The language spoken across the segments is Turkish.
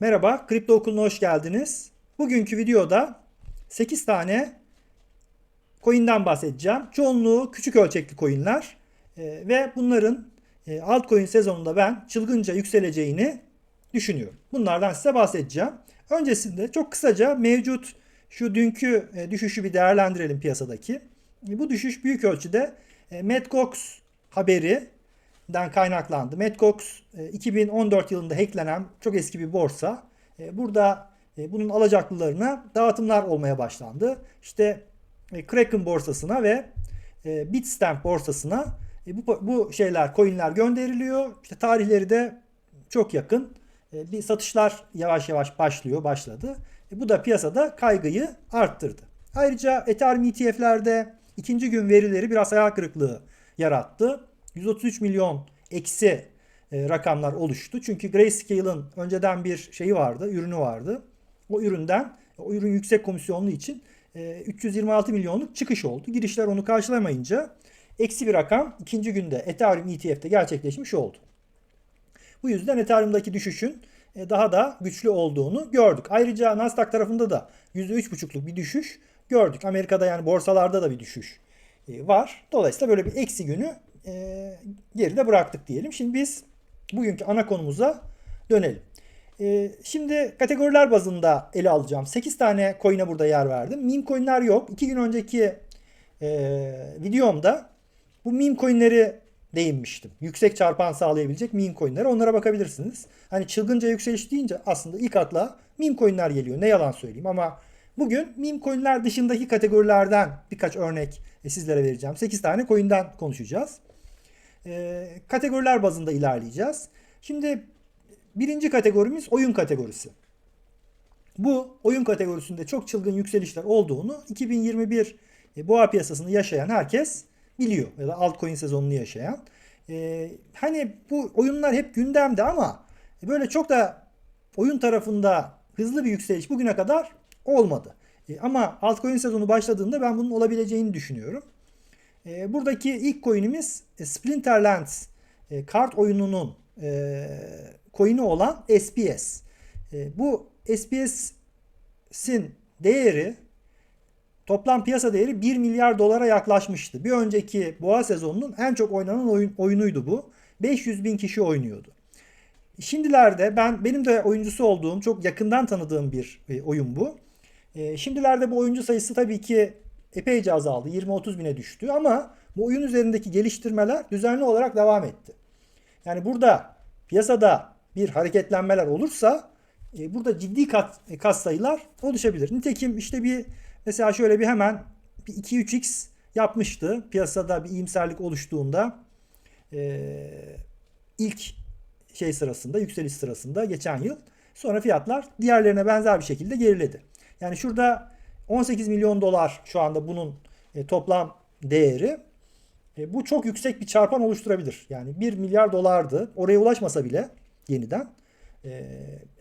Merhaba, Kripto Okulu'na hoş geldiniz. Bugünkü videoda 8 tane coin'den bahsedeceğim. Çoğunluğu küçük ölçekli coin'ler Ee, ve bunların e, altcoin sezonunda ben çılgınca yükseleceğini düşünüyorum. Bunlardan size bahsedeceğim. Öncesinde çok kısaca mevcut şu dünkü e, düşüşü bir değerlendirelim piyasadaki. E, Bu düşüş büyük ölçüde e, Metgox haberi den kaynaklandı. Metgox e, 2014 yılında hacklenen çok eski bir borsa. E, Burada e, bunun alacaklılarına dağıtımlar olmaya başlandı. İşte e, Kraken borsasına ve e, Bitstamp borsasına e, bu, bu şeyler, coinler gönderiliyor. İşte tarihleri de çok yakın. E, Bir satışlar yavaş yavaş başlıyor, başladı. E, Bu da piyasada kaygıyı arttırdı. Ayrıca Ethereum ETF'lerde ikinci gün verileri biraz hayal kırıklığı yarattı. 133 milyon eksi e, rakamlar oluştu. Çünkü Grayscale'ın önceden bir şeyi vardı, ürünü vardı. O üründen, o ürün yüksek komisyonlu için e, 326 milyonluk çıkış oldu. Girişler onu karşılamayınca eksi bir rakam ikinci günde Ethereum ETF'de gerçekleşmiş oldu. Bu yüzden Ethereum'daki düşüşün e, daha da güçlü olduğunu gördük. Ayrıca Nasdaq tarafında da %3,5'luk bir düşüş gördük. Amerika'da yani borsalarda da bir düşüş e, var. Dolayısıyla böyle bir eksi günü e, geride bıraktık diyelim. Şimdi biz bugünkü ana konumuza dönelim. E, Şimdi kategoriler bazında ele alacağım. 8 tane coin'e burada yer verdim. Meme coin'ler yok. 2 gün önceki e, videomda bu meme coin'leri değinmiştim. Yüksek çarpan sağlayabilecek meme coin'lere onlara bakabilirsiniz. Hani çılgınca yükseliş deyince aslında ilk akla meme coin'ler geliyor. Ne yalan söyleyeyim ama bugün meme coin'ler dışındaki kategorilerden birkaç örnek e, sizlere vereceğim. 8 tane coin'den konuşacağız. E, kategoriler bazında ilerleyeceğiz. Şimdi birinci kategorimiz oyun kategorisi. Bu oyun kategorisinde çok çılgın yükselişler olduğunu 2021 e, boğa piyasasını yaşayan herkes biliyor. Ya da altcoin sezonunu yaşayan. E, hani bu oyunlar hep gündemde ama böyle çok da oyun tarafında hızlı bir yükseliş bugüne kadar olmadı. E, ama altcoin sezonu başladığında ben bunun olabileceğini düşünüyorum. E, buradaki ilk coin'imiz e, Splinterlands e, kart oyununun e, coin'i olan SPS. E, bu SPS'in değeri toplam piyasa değeri 1 milyar dolara yaklaşmıştı. Bir önceki boğa sezonunun en çok oynanan oyun, oyunuydu bu. 500 bin kişi oynuyordu. Şimdilerde ben benim de oyuncusu olduğum çok yakından tanıdığım bir oyun bu. Şimdilerde bu oyuncu sayısı tabii ki epeyce azaldı. 20-30 bine düştü ama bu oyun üzerindeki geliştirmeler düzenli olarak devam etti. Yani burada piyasada bir hareketlenmeler olursa e, burada ciddi kat, e, kat sayılar oluşabilir. Nitekim işte bir mesela şöyle bir hemen bir 2-3x yapmıştı. Piyasada bir iyimserlik oluştuğunda e, ilk şey sırasında, yükseliş sırasında geçen yıl. Sonra fiyatlar diğerlerine benzer bir şekilde geriledi. Yani şurada 18 milyon dolar şu anda bunun e, toplam değeri. E, bu çok yüksek bir çarpan oluşturabilir. Yani 1 milyar dolardı. Oraya ulaşmasa bile yeniden. E,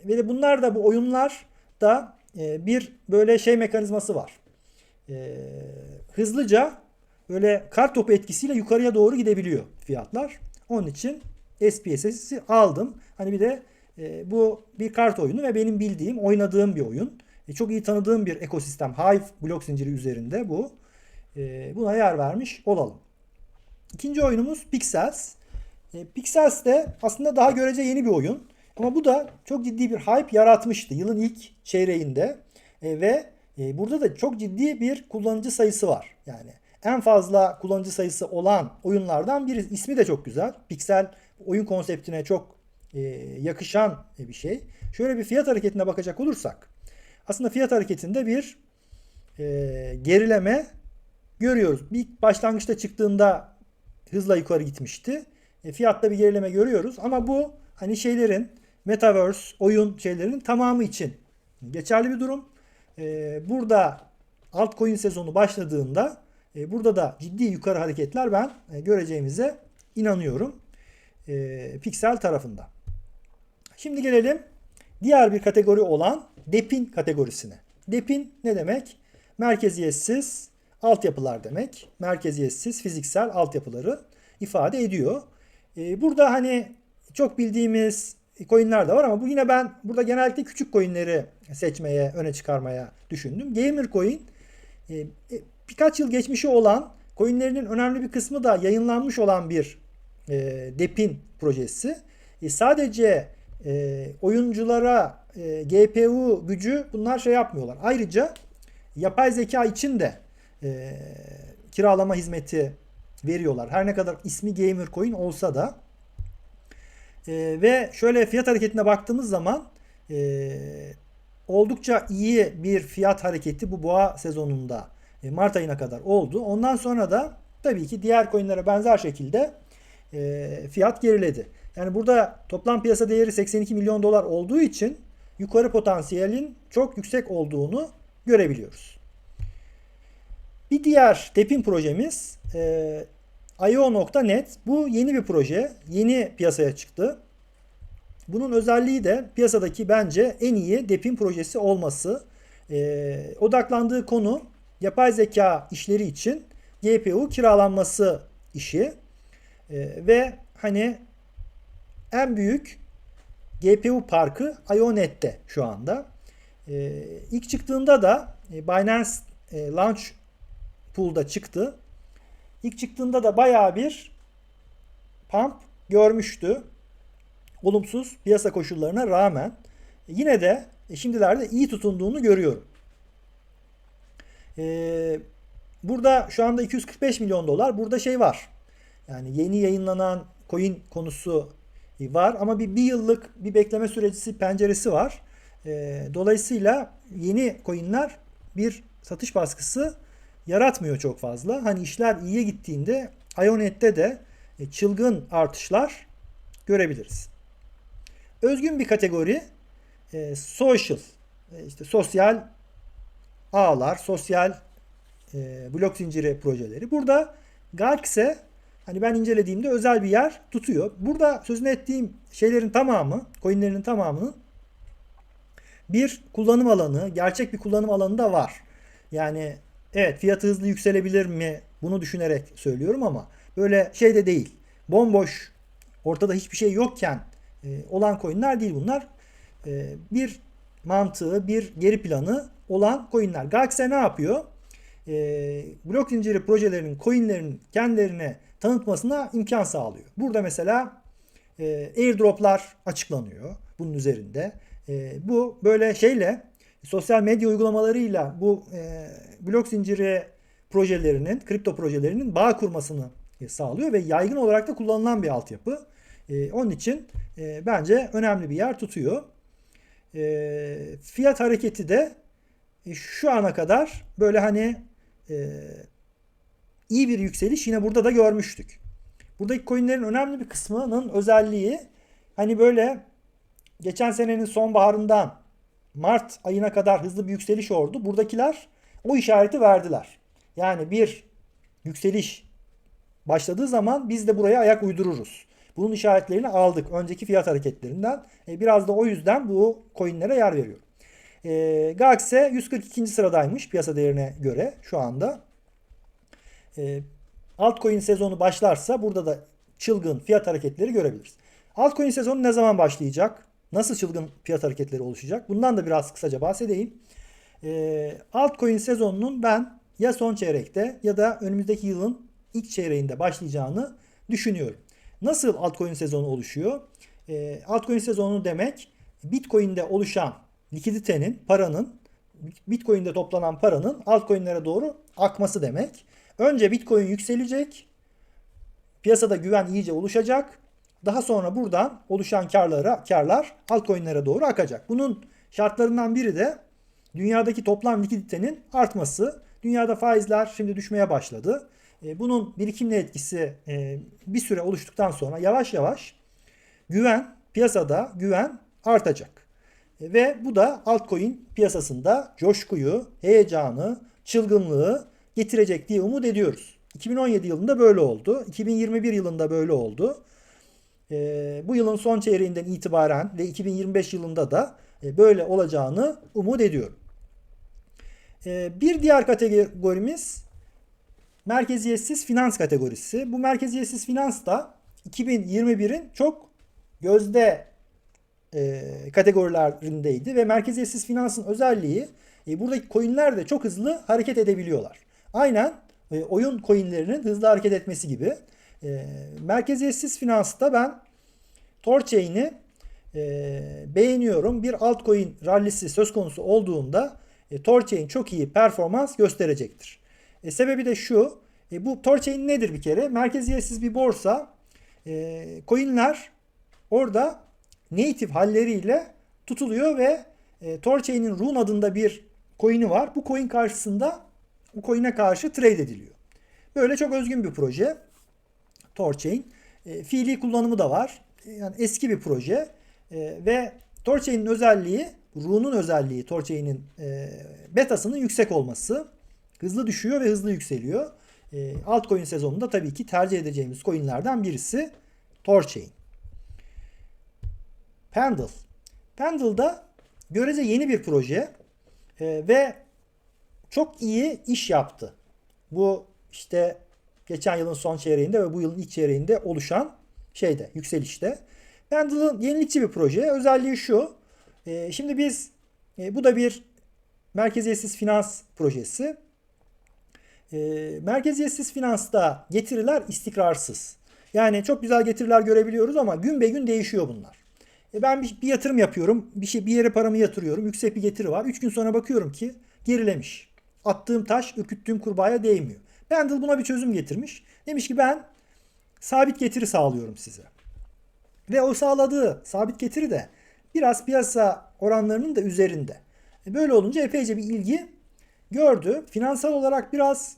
ve de bunlar da bu oyunlar da bir böyle şey mekanizması var. Hızlıca böyle kar topu etkisiyle yukarıya doğru gidebiliyor fiyatlar. Onun için SPSS'i aldım. Hani bir de bu bir kart oyunu ve benim bildiğim, oynadığım bir oyun. E, çok iyi tanıdığım bir ekosistem. Hive blok zinciri üzerinde bu. E, buna yer vermiş olalım. İkinci oyunumuz Pixels. E, Pixels de aslında daha görece yeni bir oyun. Ama bu da çok ciddi bir hype yaratmıştı yılın ilk çeyreğinde. E, ve e, burada da çok ciddi bir kullanıcı sayısı var. Yani en fazla kullanıcı sayısı olan oyunlardan biri. İsmi de çok güzel. Pixel oyun konseptine çok e, yakışan bir şey. Şöyle bir fiyat hareketine bakacak olursak aslında fiyat hareketinde bir e, gerileme görüyoruz. Bir başlangıçta çıktığında hızla yukarı gitmişti. E, fiyatta bir gerileme görüyoruz ama bu hani şeylerin metaverse oyun şeylerinin tamamı için geçerli bir durum. E, burada altcoin sezonu başladığında e, burada da ciddi yukarı hareketler ben e, göreceğimize inanıyorum. E, Pixel tarafında. Şimdi gelelim diğer bir kategori olan DEPIN kategorisine. DEPIN ne demek? Merkeziyetsiz altyapılar demek. Merkeziyetsiz fiziksel altyapıları ifade ediyor. Ee, burada hani çok bildiğimiz coinler de var ama bu yine ben burada genellikle küçük coinleri seçmeye, öne çıkarmaya düşündüm. Gamer coin e, e, birkaç yıl geçmişi olan coinlerinin önemli bir kısmı da yayınlanmış olan bir e, depin projesi. Sadece oyunculara e, GPU gücü bunlar şey yapmıyorlar. Ayrıca yapay zeka için de e, kiralama hizmeti veriyorlar. Her ne kadar ismi Gamer Coin olsa da e, ve şöyle fiyat hareketine baktığımız zaman e, oldukça iyi bir fiyat hareketi bu boğa sezonunda e, Mart ayına kadar oldu. Ondan sonra da tabii ki diğer coinlere benzer şekilde e, fiyat geriledi. Yani burada toplam piyasa değeri 82 milyon dolar olduğu için yukarı potansiyelin çok yüksek olduğunu görebiliyoruz. Bir diğer depin projemiz e, IO.net. Bu yeni bir proje. Yeni piyasaya çıktı. Bunun özelliği de piyasadaki bence en iyi depin projesi olması. E, odaklandığı konu yapay zeka işleri için GPU kiralanması işi. E, ve hani en büyük GPU parkı IONET'te şu anda. E, ilk çıktığında da e, Binance e, Launch Pool'da çıktı. İlk çıktığında da bayağı bir pump görmüştü. Olumsuz piyasa koşullarına rağmen yine de e, şimdilerde iyi tutunduğunu görüyorum. Ee, burada şu anda 245 milyon dolar. Burada şey var. Yani yeni yayınlanan coin konusu var ama bir, bir yıllık bir bekleme süresi penceresi var. Ee, dolayısıyla yeni coinler bir satış baskısı yaratmıyor çok fazla. Hani işler iyiye gittiğinde Ionet'te de e, çılgın artışlar görebiliriz. Özgün bir kategori e, social e, işte sosyal ağlar, sosyal e, blok zinciri projeleri. Burada Galxe hani ben incelediğimde özel bir yer tutuyor. Burada sözünü ettiğim şeylerin tamamı, coinlerin tamamının bir kullanım alanı, gerçek bir kullanım alanı da var. Yani evet fiyatı hızlı yükselebilir mi bunu düşünerek söylüyorum ama böyle şey de değil. Bomboş ortada hiçbir şey yokken e, olan coinler değil bunlar. E, bir mantığı, bir geri planı olan coinler. Galxe ne yapıyor? E, blok zinciri projelerinin coinlerin kendilerine tanıtmasına imkan sağlıyor. Burada mesela e, airdroplar açıklanıyor bunun üzerinde. E, bu böyle şeyle sosyal medya uygulamalarıyla bu e, blok zinciri projelerinin, kripto projelerinin bağ kurmasını sağlıyor ve yaygın olarak da kullanılan bir altyapı. E, onun için e, bence önemli bir yer tutuyor. E, fiyat hareketi de e, şu ana kadar böyle hani iyi bir yükseliş yine burada da görmüştük. Buradaki coinlerin önemli bir kısmının özelliği hani böyle geçen senenin sonbaharından Mart ayına kadar hızlı bir yükseliş oldu. Buradakiler o işareti verdiler. Yani bir yükseliş başladığı zaman biz de buraya ayak uydururuz. Bunun işaretlerini aldık önceki fiyat hareketlerinden. E, biraz da o yüzden bu coinlere yer veriyorum. E, Gaxe 142. sıradaymış piyasa değerine göre şu anda. E, altcoin sezonu başlarsa burada da çılgın fiyat hareketleri görebiliriz. Altcoin sezonu ne zaman başlayacak? Nasıl çılgın fiyat hareketleri oluşacak? Bundan da biraz kısaca bahsedeyim. E, altcoin sezonunun ben ya son çeyrekte ya da önümüzdeki yılın ilk çeyreğinde başlayacağını düşünüyorum. Nasıl altcoin sezonu oluşuyor? E, altcoin sezonu demek Bitcoin'de oluşan likiditenin, paranın, Bitcoin'de toplanan paranın altcoin'lere doğru akması demek. Önce Bitcoin yükselecek, piyasada güven iyice oluşacak. Daha sonra buradan oluşan karlara, karlar altcoin'lere doğru akacak. Bunun şartlarından biri de dünyadaki toplam likiditenin artması. Dünyada faizler şimdi düşmeye başladı. E, bunun birikimle etkisi e, bir süre oluştuktan sonra yavaş yavaş güven piyasada güven artacak. E, ve bu da altcoin piyasasında coşkuyu, heyecanı, çılgınlığı getirecek diye umut ediyoruz. 2017 yılında böyle oldu. 2021 yılında böyle oldu. bu yılın son çeyreğinden itibaren ve 2025 yılında da böyle olacağını umut ediyorum. bir diğer kategorimiz merkeziyetsiz finans kategorisi. Bu merkeziyetsiz finans da 2021'in çok gözde e, kategorilerindeydi ve merkeziyetsiz finansın özelliği e, buradaki coinler de çok hızlı hareket edebiliyorlar. Aynen e, oyun coinlerinin hızlı hareket etmesi gibi. E, merkeziyetsiz finansta ben Torchain'i e, beğeniyorum. Bir altcoin rallisi söz konusu olduğunda e, Torchain çok iyi performans gösterecektir. E, sebebi de şu. E, bu Torchain nedir bir kere? Merkeziyetsiz bir borsa. E, coinler orada native halleriyle tutuluyor ve e, Torchain'in Rune adında bir coin'i var. Bu coin karşısında bu coin'e karşı trade ediliyor. Böyle çok özgün bir proje. Torchain. E, fiili kullanımı da var. E, yani eski bir proje. E, ve Torchain'in özelliği, Rune'un özelliği Torchain'in e, betasının yüksek olması. Hızlı düşüyor ve hızlı yükseliyor. E, altcoin sezonunda tabii ki tercih edeceğimiz coinlerden birisi Torchain. Pendle. Pendle'da görece yeni bir proje e, ve çok iyi iş yaptı. Bu işte geçen yılın son çeyreğinde ve bu yılın ilk çeyreğinde oluşan şeyde, yükselişte. Pendle'ın yenilikçi bir proje. Özelliği şu. E, şimdi biz e, bu da bir merkeziyetsiz finans projesi. E, merkeziyetsiz finansta getiriler istikrarsız. Yani çok güzel getiriler görebiliyoruz ama gün be gün değişiyor bunlar. E ben bir, bir yatırım yapıyorum. Bir şey bir yere paramı yatırıyorum. Yüksek bir getiri var. 3 gün sonra bakıyorum ki gerilemiş. Attığım taş ürküttüğüm kurbağaya değmiyor. Pendle buna bir çözüm getirmiş. Demiş ki ben sabit getiri sağlıyorum size. Ve o sağladığı sabit getiri de biraz piyasa oranlarının da üzerinde. E böyle olunca epeyce bir ilgi gördü. Finansal olarak biraz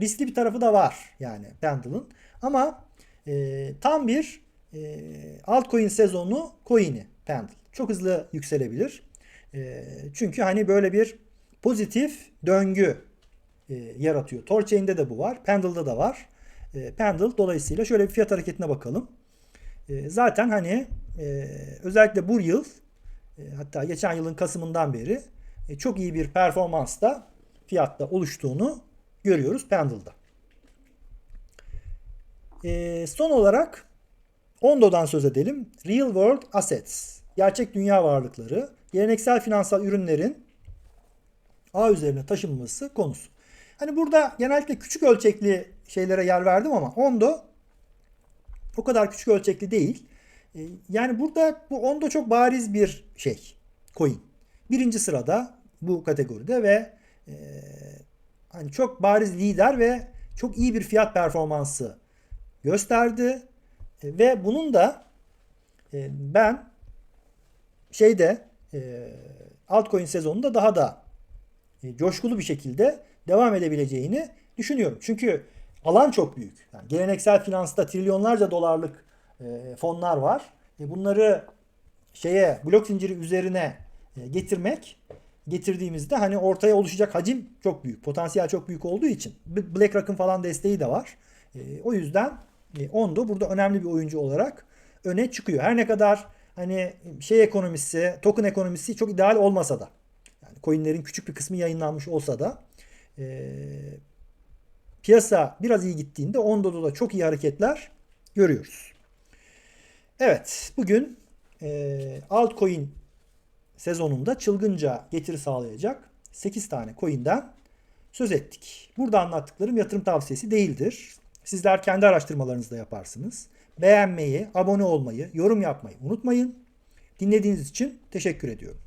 riskli bir tarafı da var yani Pendle'ın. Ama e, tam bir e, altcoin sezonu coin'i Pendle. Çok hızlı yükselebilir. E, çünkü hani böyle bir pozitif döngü e, yaratıyor. Torchain'de de bu var. Pendle'da da var. E, Pendle dolayısıyla şöyle bir fiyat hareketine bakalım. Zaten hani e, özellikle bu yıl e, hatta geçen yılın Kasım'ından beri çok iyi bir performansta fiyatta oluştuğunu görüyoruz Pendle'da. Son olarak Ondo'dan söz edelim. Real World Assets. Gerçek dünya varlıkları. Geleneksel finansal ürünlerin ağ üzerine taşınması konusu. Hani burada genellikle küçük ölçekli şeylere yer verdim ama Ondo o kadar küçük ölçekli değil. Ee, yani burada bu Ondo çok bariz bir şey. Coin. Birinci sırada bu kategoride ve e, hani çok bariz lider ve çok iyi bir fiyat performansı gösterdi. E, ve bunun da e, ben şeyde e, altcoin sezonunda daha da e, coşkulu bir şekilde devam edebileceğini düşünüyorum. Çünkü alan çok büyük. Yani geleneksel finansta trilyonlarca dolarlık e, fonlar var. E, bunları şeye blok zinciri üzerine e, getirmek getirdiğimizde hani ortaya oluşacak hacim çok büyük. Potansiyel çok büyük olduğu için BlackRock'ın falan desteği de var. E, o yüzden Ondo burada önemli bir oyuncu olarak öne çıkıyor. Her ne kadar hani şey ekonomisi, token ekonomisi çok ideal olmasa da yani coinlerin küçük bir kısmı yayınlanmış olsa da e, piyasa biraz iyi gittiğinde Ondo'da da çok iyi hareketler görüyoruz. Evet bugün e, altcoin sezonunda çılgınca getiri sağlayacak 8 tane coin'den söz ettik. Burada anlattıklarım yatırım tavsiyesi değildir. Sizler kendi araştırmalarınızda yaparsınız. Beğenmeyi, abone olmayı, yorum yapmayı unutmayın. Dinlediğiniz için teşekkür ediyorum.